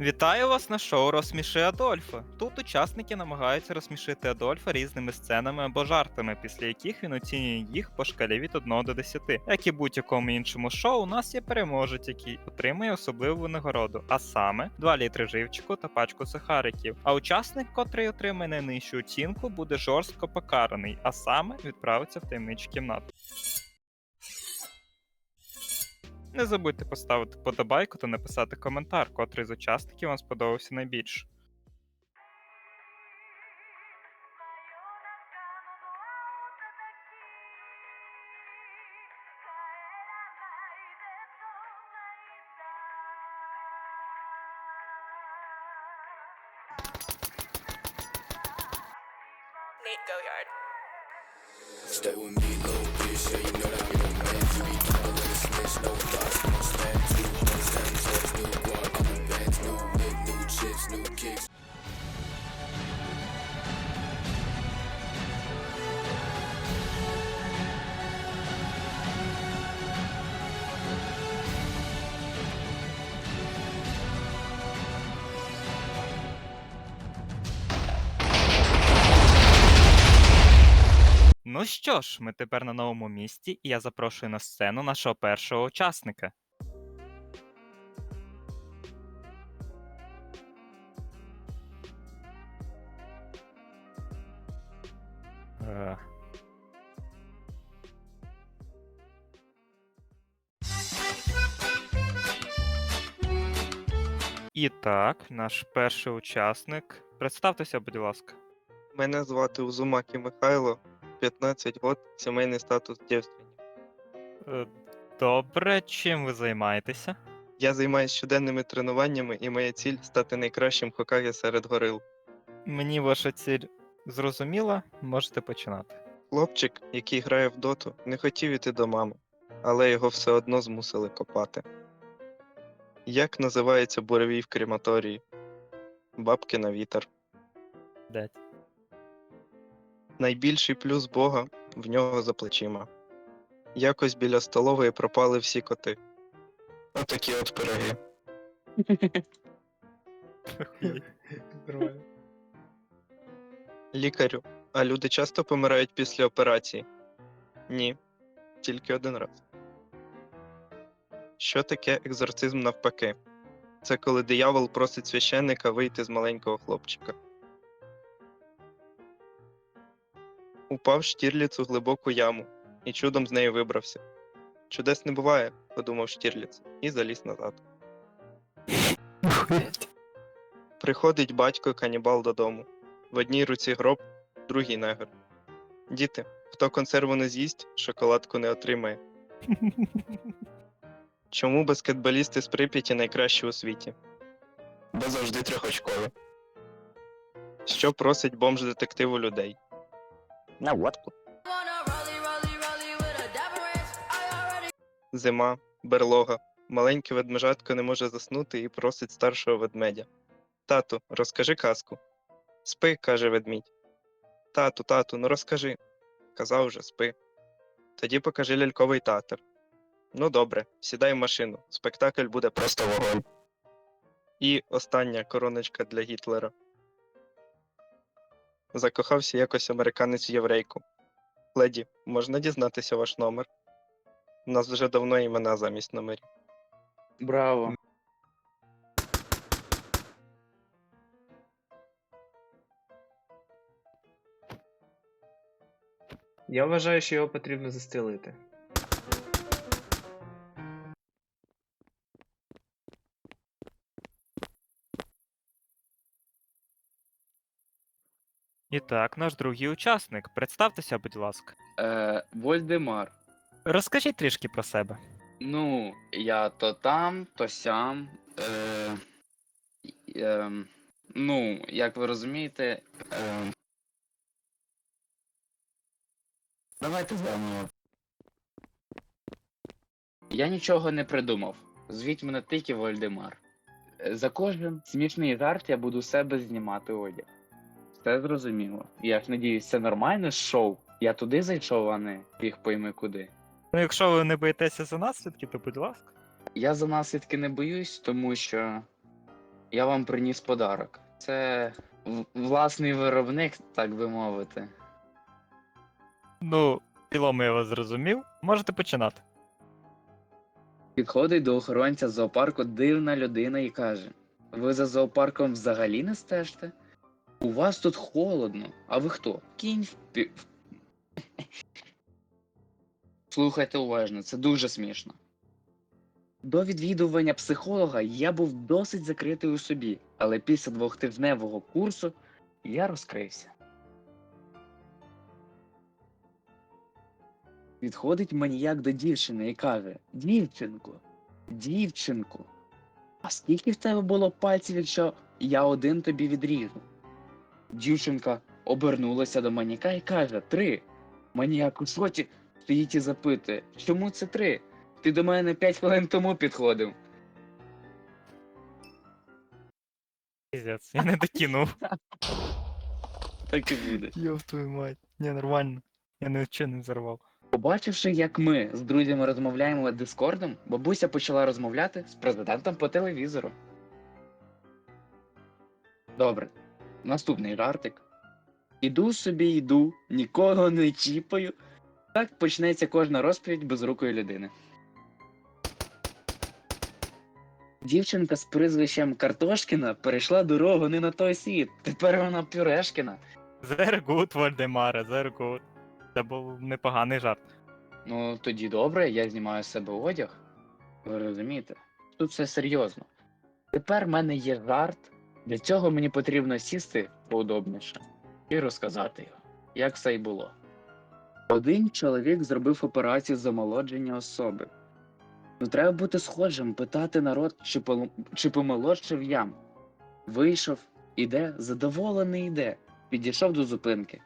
Вітаю вас на шоу Розсміши Адольфа. Тут учасники намагаються розсмішити Адольфа різними сценами або жартами, після яких він оцінює їх по шкалі від 1 до 10. Як і будь-якому іншому шоу, у нас є переможець, який отримує особливу винагороду, а саме 2 літри живчику та пачку сухариків. А учасник, котрий отримає найнижчу оцінку, буде жорстко покараний, а саме відправиться в таємничу кімнату. Не забудьте поставити подобайку та написати коментар, котрий з учасників вам сподобався найбільше. Nate Goyard. Stay with me, little bitch. Yeah, you know that I'm your man. You be tall and snitch, no kicks. Ну що ж, ми тепер на новому місці, і я запрошую на сцену нашого першого учасника. І так, наш перший учасник. Представтеся, будь ласка. Мене звати Узумакі Михайло, 15 років, сімейний статус дівственник. Е, Добре, чим ви займаєтеся? Я займаюся щоденними тренуваннями, і моя ціль стати найкращим Хокаге серед горил. Мені ваша ціль зрозуміла, можете починати. Хлопчик, який грає в доту, не хотів іти до мами, але його все одно змусили копати. Як називається буревій в крематорії? Бабки на вітер. Дядь. Найбільший плюс Бога в нього за плечима. Якось біля столової пропали всі коти. Отакі от пироги. Лікарю, а люди часто помирають після операції? Ні, тільки один раз. Що таке екзорцизм навпаки? Це коли диявол просить священника вийти з маленького хлопчика. Упав Штірліц у глибоку яму і чудом з неї вибрався. Чудес не буває, подумав Штірліц і заліз назад. Приходить батько канібал додому. В одній руці гроб, в другій негр. Діти, хто консерву не з'їсть, шоколадку не отримає. Чому баскетболісти з Прип'яті найкращі у світі? Бо завжди трьохочкові. Що просить бомж детектив у людей? На водку. Зима, берлога. Маленьке ведмежатко не може заснути і просить старшого ведмедя. Тату, розкажи казку. Спи, каже ведмідь. Тату, тату, ну розкажи. Казав вже, спи. Тоді покажи ляльковий театр. Ну добре, сідай в машину. Спектакль буде просто вогонь. І остання короночка для Гітлера. Закохався якось американець в єврейку. Леді, можна дізнатися ваш номер? У нас вже давно імена замість номерів. Браво. Я вважаю, що його потрібно застелити. І так, наш другий учасник. Представтеся, будь ласка. Е, Вольдемар. Розкажіть трішки про себе. Ну, я то там, то сям. Е, ем, ну, як ви розумієте, е, Давайте заново. я нічого не придумав. Звіть мене тільки Вольдемар. За кожен смішний жарт я буду себе знімати одяг. Все зрозуміло. Я ж надіюсь, це нормальне шоу. Я туди зайшов, а не їх пойми куди. Ну, якщо ви не боїтеся за наслідки, то будь ласка. Я за наслідки не боюсь, тому що я вам приніс подарок. Це в- власний виробник, так би мовити. Ну, цілому я вас зрозумів. Можете починати. Підходить до охоронця зоопарку дивна людина і каже: Ви за зоопарком взагалі не стежите? У вас тут холодно. А ви хто? Кінь в. Слухайте уважно, це дуже смішно. До відвідування психолога я був досить закритий у собі, але після двохтижневого курсу я розкрився. Відходить маніяк до дівчини і каже: Дівчинко, дівчинко, а скільки в тебе було пальців, якщо я один тобі відріжу? Дівчинка обернулася до маніяка і каже: Три. Маніяк у шоці стоїть і запитує, чому це три? Ти до мене п'ять хвилин тому підходив. Піздець, я не докинув. Так і буде. Йоп твою мать. Ні, нормально. Я не взорвав. Побачивши, як ми з друзями розмовляємо дискордом, бабуся почала розмовляти з президентом по телевізору. Добре, наступний жартик. Іду собі, йду, нікого не чіпаю. Так почнеться кожна розповідь безрукої людини. Дівчинка з прізвищем Картошкіна перейшла дорогу не на той світ. Тепер вона Пюрешкіна. Very good, Вальдемаре, very good. Це був непоганий жарт. Ну, тоді добре, я знімаю з себе одяг. Ви розумієте? Тут все серйозно. Тепер в мене є жарт. Для цього мені потрібно сісти поудобніше і розказати його, як все й було. Один чоловік зробив операцію з омолодження особи. Ну, треба бути схожим, питати народ, чи, полу- чи помолодшив ям. Вийшов, іде, задоволений іде, підійшов до зупинки.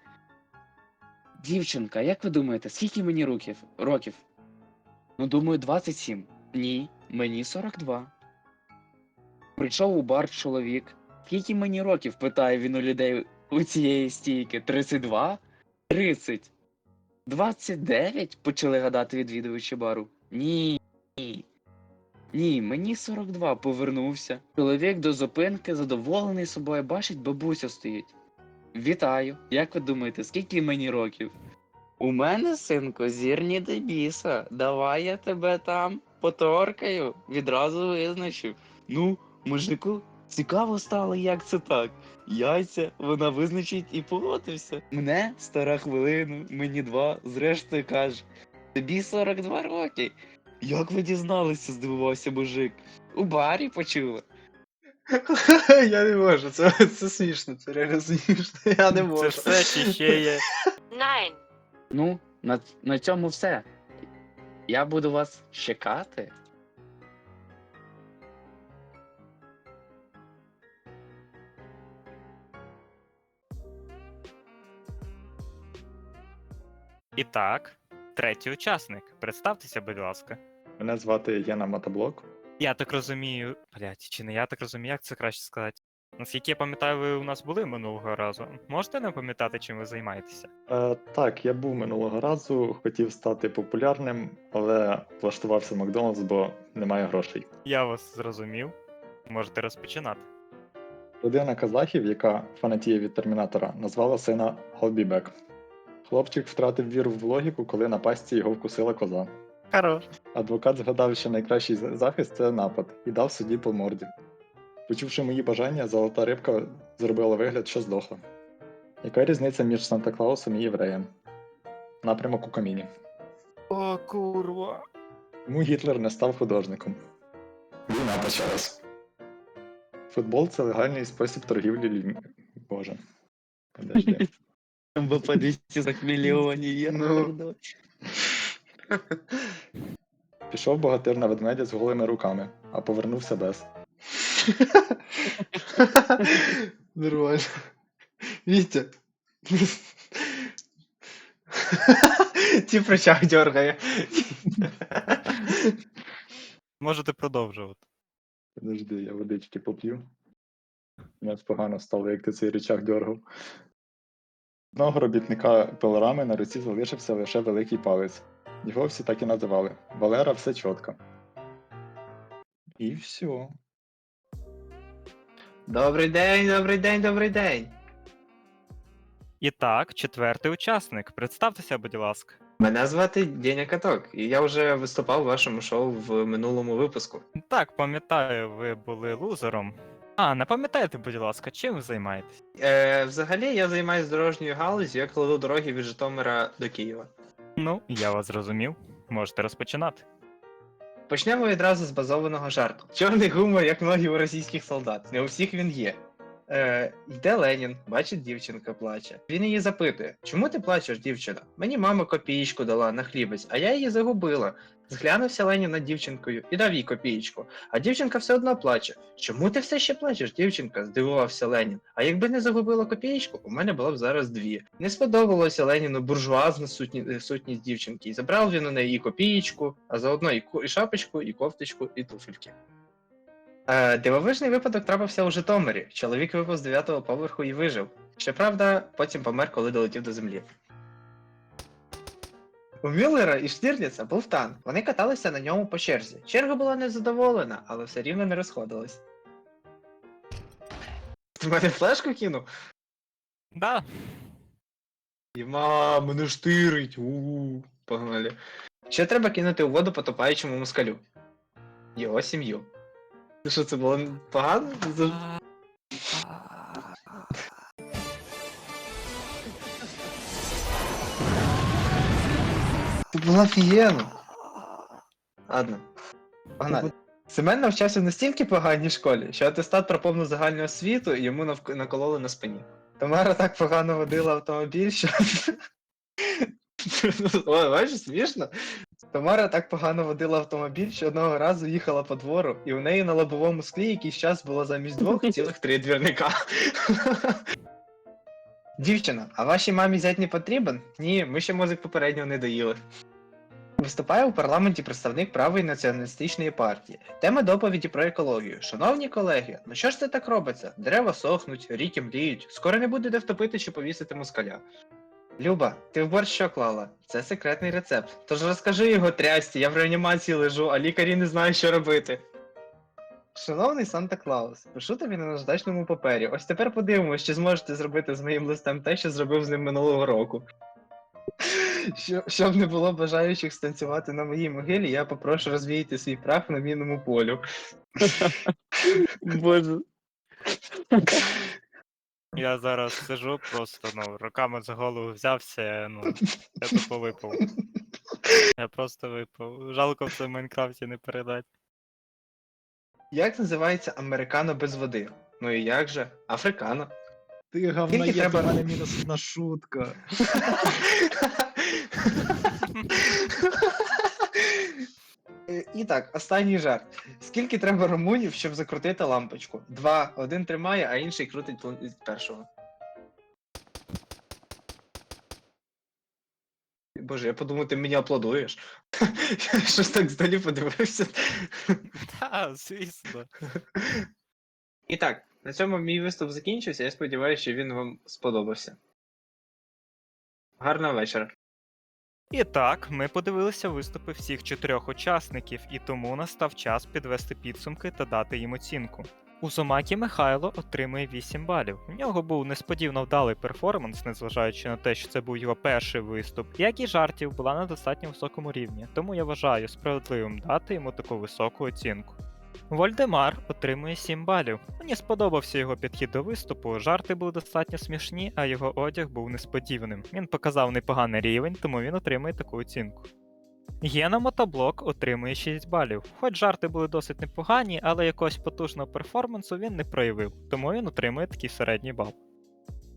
Дівчинка, як ви думаєте, скільки мені років? років? Ну, думаю, 27. Ні, мені 42. Прийшов у бар чоловік. Скільки мені років? питає він у людей у цієї стійки. 32? 30. 29? почали гадати відвідувачі бару. Ні. Ні. Ні, мені 42 повернувся. Чоловік до зупинки, задоволений собою, бачить, бабуся стоїть. Вітаю. Як ви думаєте, скільки мені років? У мене, синку, зірні до біса. Давай я тебе там поторкаю, відразу визначив. Ну, мужику, цікаво стало, як це так. Яйця вона визначить і погодився. Мене стара хвилину, мені два, зрештою каже. Тобі 42 роки. Як ви дізналися, здивувався мужик. У барі почула. Я не можу, це, це смішно, це реально смішно. Я не можу. Це все чи ще є. Nine. Ну, на, на цьому все. Я буду вас чекати. І так, третій учасник. Представтеся, будь ласка. Мене звати Яна Мотоблок. Я так розумію. Блять, чи не я так розумію, як це краще сказати? Наскільки я пам'ятаю, ви у нас були минулого разу. Можете не пам'ятати, чим ви займаєтеся? Е, так, я був минулого разу, хотів стати популярним, але влаштувався в Макдоналдс, бо немає грошей. Я вас зрозумів. Можете розпочинати. Родина казахів, яка фанатіє від термінатора, назвала сина Голбібек. Хлопчик втратив віру в логіку, коли на пастці його вкусила коза. Хорош. Адвокат згадав, що найкращий захист це напад, і дав судді по морді. Почувши мої бажання, золота рибка зробила вигляд, що здохла. Яка різниця між Санта Клаусом і євреєм? Напрямок у каміні. О, курва. Тому Гітлер не став художником. Війна почалась. Футбол це легальний спосіб торгівлі людьми. Боже. Подожди. МВП 200 мільйонів є. Пішов богатир на ведмедя з голими руками, а повернувся без. Нормально. Вітя. Ті прочах дергає. Можете продовжувати. Подожди, я водички поп'ю. Мені аж погано стало, як ти цей речах дергав. Одного робітника пилорами на руці залишився лише великий палець. Його всі так і називали. Валера все чітко. І все. Добрий день, добрий день, добрий день. І так, четвертий учасник. Представтеся, будь ласка. Мене звати Деня Каток, і я вже виступав у вашому шоу в минулому випуску. Так, пам'ятаю, ви були лузером. А, не пам'ятаєте, будь ласка, чим ви займаєтесь? Е, взагалі я займаюся дорожньою галузю, я кладу дороги від Житомира до Києва. Ну, я вас зрозумів. Можете розпочинати. Почнемо відразу з базованого жарту. Чорний гумор, як ноги у російських солдат. Не у всіх він є. Е, йде Ленін, бачить, дівчинка плаче. Він її запитує: Чому ти плачеш, дівчина? Мені мама копієчку дала на хлібець, а я її загубила. Зглянувся Ленін над дівчинкою і дав їй копієчку. А дівчинка все одно плаче. Чому ти все ще плачеш, дівчинка? здивувався Ленін. А якби не загубила копієчку, у мене було б зараз дві. Не сподобалося Леніну буржуазна е, сутність дівчинки, і забрав він у неї і копієчку, а заодно і, і шапочку, і кофточку, і туфельки. Е, дивовижний випадок трапився у Житомирі. Чоловік випав з 9-го поверху і вижив. Щоправда, потім помер, коли долетів до землі. У Мюллера і Штірліца був танк. Вони каталися на ньому по черзі. Черга була незадоволена, але все рівно не розходилась. Ти мене флешку кинув? Да, Єма, мене штирить. у Погнали. Ще треба кинути у воду потопаючому москалю. Його сім'ю. Що це було погано? За- Це було. Ладно. Погнали. Семен навчався в настільки поганій школі, що атестат про повну загальну освіту йому навк- накололи на спині. Тамара так погано водила автомобіль, що. Ой, бачиш, смішно. Тамара так погано водила автомобіль, що одного разу їхала по двору, і у неї на лобовому склі якийсь час було замість двох цілих три двірника. Дівчина, а вашій мамі зять не потрібен? Ні, ми ще мозок попередньо не доїли. Виступає у парламенті представник правої націоналістичної партії. Тема доповіді про екологію. Шановні колеги, ну що ж це так робиться? Дерева сохнуть, ріки мліють, скоро не буде де втопити чи повісити москаля. Люба, ти в борщ що клала? Це секретний рецепт. Тож розкажи його трясті, я в реанімації лежу, а лікарі не знають, що робити. Шановний Санта Клаус, пишу тобі на наждачному папері. Ось тепер подивимось, чи зможете зробити з моїм листом те, що зробив з ним минулого року. Що, щоб не було бажаючих станцювати на моїй могилі, я попрошу розвіяти свій прах на мінному полю. Боже. я зараз сижу просто, ну, руками за голову взявся, ну, я тупо випав. Я просто випав. Жалко в це в Майнкрафті не передати. Як називається американо без води? Ну і як же? Африкано. Ти Скільки є, треба- в мене мінус одна шутка. Е, І так, останній жарт. Скільки треба румунів, щоб закрутити лампочку? Два. Один тримає, а інший крутить з першого. Боже, я подумав, ти мені аплодуєш. Щось так здалі подивився. Та, звісно. І так, на цьому мій виступ закінчився. Я сподіваюся, що він вам сподобався. Гарного вечора. І так, ми подивилися виступи всіх чотирьох учасників, і тому настав час підвести підсумки та дати їм оцінку. Узумакі Михайло отримує 8 балів. У нього був несподівано вдалий перформанс, незважаючи на те, що це був його перший виступ, як і жартів була на достатньо високому рівні, тому я вважаю справедливим дати йому таку високу оцінку. Вольдемар отримує 7 балів. Мені сподобався його підхід до виступу, жарти були достатньо смішні, а його одяг був несподіваним. Він показав непоганий рівень, тому він отримує таку оцінку. Гена Мотоблок отримує 6 балів. Хоч жарти були досить непогані, але якогось потужного перформансу він не проявив, тому він отримує такий середній бал.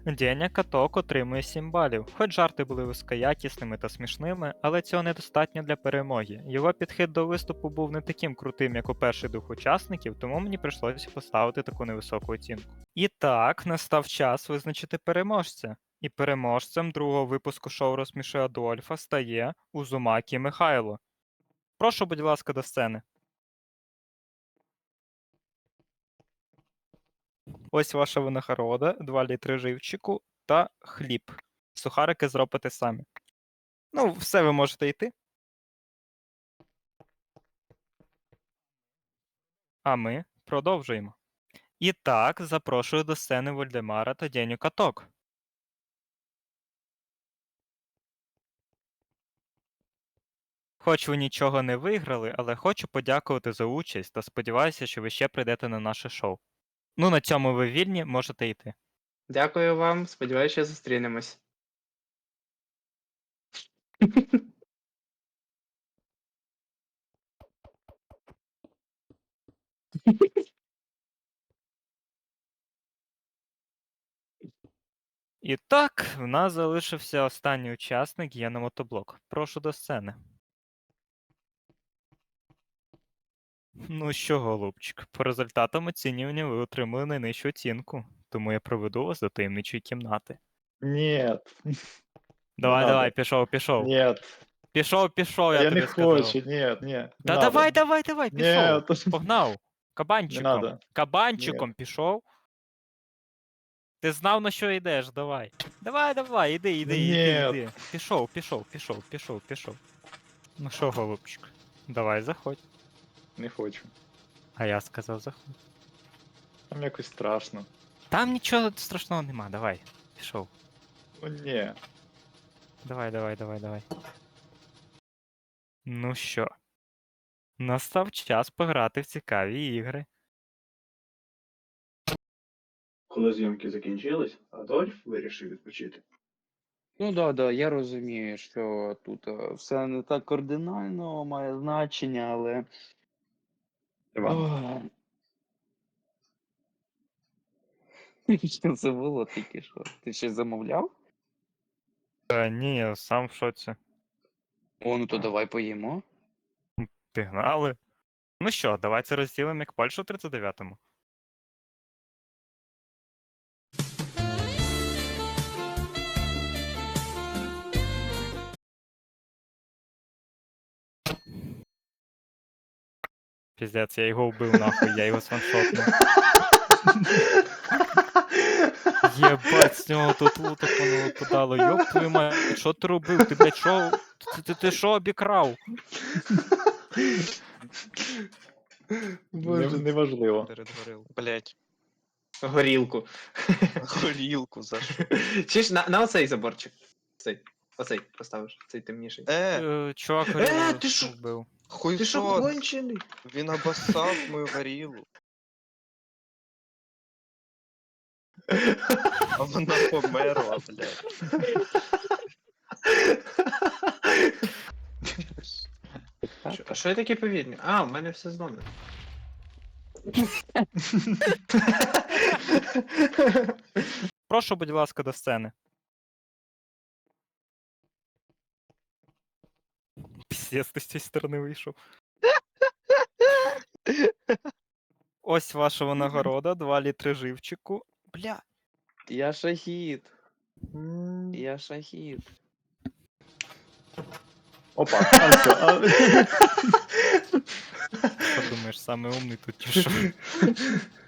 Деня Каток отримує 7 балів. Хоч жарти були високоякісними та смішними, але цього недостатньо для перемоги. Його підхід до виступу був не таким крутим, як у перших двох учасників, тому мені прийшлося поставити таку невисоку оцінку. І так, настав час визначити переможця. І переможцем другого випуску шоу Розсміши Адольфа стає Узумакі Михайло. Прошу, будь ласка, до сцени. Ось ваша винагорода, 2 літри живчику та хліб. Сухарики зробите самі. Ну, все ви можете йти. А ми продовжуємо. І так, запрошую до сцени Вольдемара та Деню Каток. Хоч ви нічого не виграли, але хочу подякувати за участь та сподіваюся, що ви ще прийдете на наше шоу. Ну, на цьому ви вільні, можете йти. Дякую вам, сподіваюся, що зустрінемось. І так, в нас залишився останній учасник є на мотоблок. Прошу до сцени. Ну що, голубчик, по результатам оцінювання ви отримали найнижчу оцінку, тому я проведу вас до таємничої кімнати. Нет. Давай, надо. давай, пішов, пішов. Нет. Пішов, пішов, я, Я, тобі не сказав. хочу, нет, нет. Та не давай, надо. давай, давай, пішов. Нет. Погнав. Кабанчиком. надо. Кабанчиком пішов. Ти знав, на що йдеш, давай. Давай, давай, іди, іди, іди, Ні. іди. Пішов, пішов, пішов, пішов, пішов. Ну що, голубчик, давай, заходь. Не хочу. А я сказав, заходь. Там якось страшно. Там нічого страшного нема, давай. Пішов. Ну ні. Давай, давай, давай, давай. Ну що? Настав час пограти в цікаві ігри. Коли зйомки закінчились, Адольф вирішив відпочити. Ну да, да, я розумію, що тут е, все не так кардинально має значення, але. Іван. Що це було тільки що? Ти щось замовляв? Та ні, я сам в шоці. О, ну то давай поїмо. Пігнали. Ну що, давайте розділимо як Польщу в 39-му. Піздець, я його вбив нахуй, я його сваншотнув. Єбать, з нього тут луток воно випадало. Йоп твою мать, що ти робив? Ти, блядь, що? Ти, ти, ти що обікрав? Не, неважливо. Блять, Горілку. горілку за що? Чи ж на, на оцей заборчик. Оцей. Оцей поставиш, цей темніший. Е, Е, Чувак, Е, ти що? вбив. Хуй Ти що що? кончений? Він обоссав мою горілу. А вона померла, блядь. Що- А що я таке повільне? А, в мене все з. Прошу, будь ласка, до сцени. Піздець, ти з цієї сторони вийшов. Ось ваша винагорода, 2 літри живчику. Бля, Я шахід. Я шахід. Опа, а все. А... подумаєш, саме умний тут чи що?